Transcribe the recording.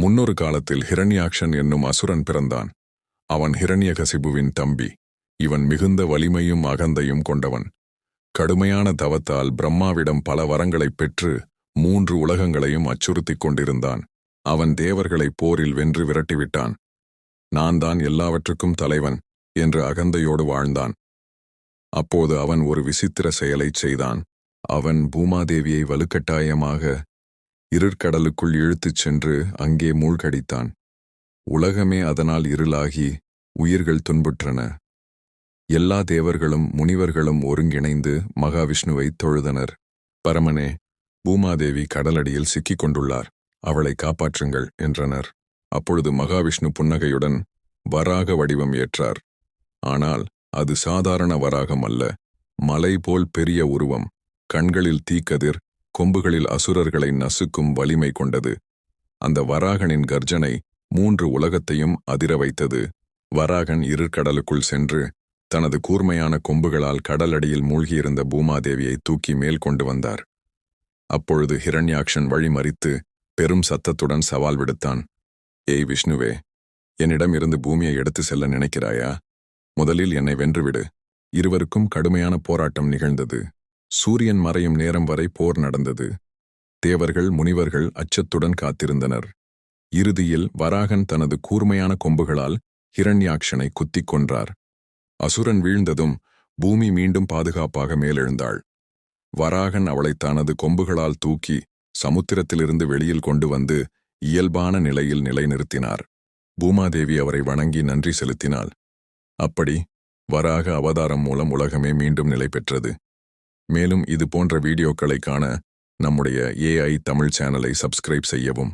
முன்னொரு காலத்தில் ஹிரண்யாக்ஷன் என்னும் அசுரன் பிறந்தான். அவன் ஹிரண்யகசிபுவின் தம்பி. இவன் மிகுந்த வலிமையும் அகந்தையும் கொண்டவன். கடுமையான தவத்தால் பிரம்மாவிடம் பல வரங்களைப் பெற்று மூன்று உலகங்களையும் அச்சுறுத்திக் கொண்டிருந்தான். அவன் தேவர்களை போரில் வென்று விரட்டிவிட்டான். நான் தான் எல்லாவற்றுக்கும் தலைவன் என்று அகந்தையோடு வாழ்ந்தான். அப்போது அவன் ஒரு விசித்திர செயலைச் செய்தான். அவன் பூமாதேவியை வலுக்கட்டாயமாக இருட்கடலுக்குள் இழுத்துச் சென்று அங்கே மூழ்கடித்தான். உலகமே அதனால் இருளாகி உயிர்கள் துன்புற்றன. எல்லா தேவர்களும் முனிவர்களும் ஒருங்கிணைந்து மகாவிஷ்ணுவை தொழுதனர். பரமனே பூமாதேவி கடலடியில் சிக்கிக் கொண்டுள்ளார். அவளை காப்பாற்றுங்கள் என்றனர். அப்பொழுது மகாவிஷ்ணு புன்னகையுடன் வராக வடிவம் ஏற்றார். ஆனால் அது சாதாரண வராகம் அல்ல மலை போல் பெரிய உருவம். கண்களில் தீக்கதிர் கொம்புகளில் அசுரர்களை நசுக்கும் வலிமை கொண்டது. அந்த வராகனின் கர்ஜனை மூன்று உலகத்தையும் அதிர வைத்தது. வராகன் இருட்கடலுக்குள் சென்று தனது கூர்மையான கொம்புகளால் கடலடியில் மூழ்கியிருந்த பூமாதேவியை தூக்கி மேல் கொண்டு வந்தார். அப்பொழுது ஹிரண்யாக்ஷன் வழிமறித்து பெரும் சத்தத்துடன் சவால் விடுத்தான். ஏய் விஷ்ணுவே என்னிடம் இருந்து பூமியை எடுத்து செல்ல நினைக்கிறாயா? முதலில் என்னை வென்றுவிடு இருவருக்கும் கடுமையான போராட்டம் நிகழ்ந்தது. சூரியன் மறையும் நேரம் வரை போர் நடந்தது. தேவர்கள் முனிவர்கள் அச்சத்துடன் காத்திருந்தனர். இறுதியில் வராகன் தனது கூர்மையான கொம்புகளால் ஹிரண்யாக்ஷனை குத்திக் கொன்றார். அசுரன் வீழ்ந்ததும் பூமி மீண்டும் பாதுகாப்பாக மேலெழுந்தாள். வராகன் அவளை தனது கொம்புகளால் தூக்கி சமுத்திரத்திலிருந்து வெளியில் கொண்டு வந்து இயல்பான நிலையில் நிலைநிறுத்தினார். பூமாதேவி அவரை வணங்கி நன்றி செலுத்தினாள். அப்படி வராக அவதாரம் மூலம் உலகமே மீண்டும் நிலை பெற்றது மேலும் இது போன்ற வீடியோக்களை காண நம்முடைய ஏஐ தமிழ் சேனலை சப்ஸ்கிரைப் செய்யவும்.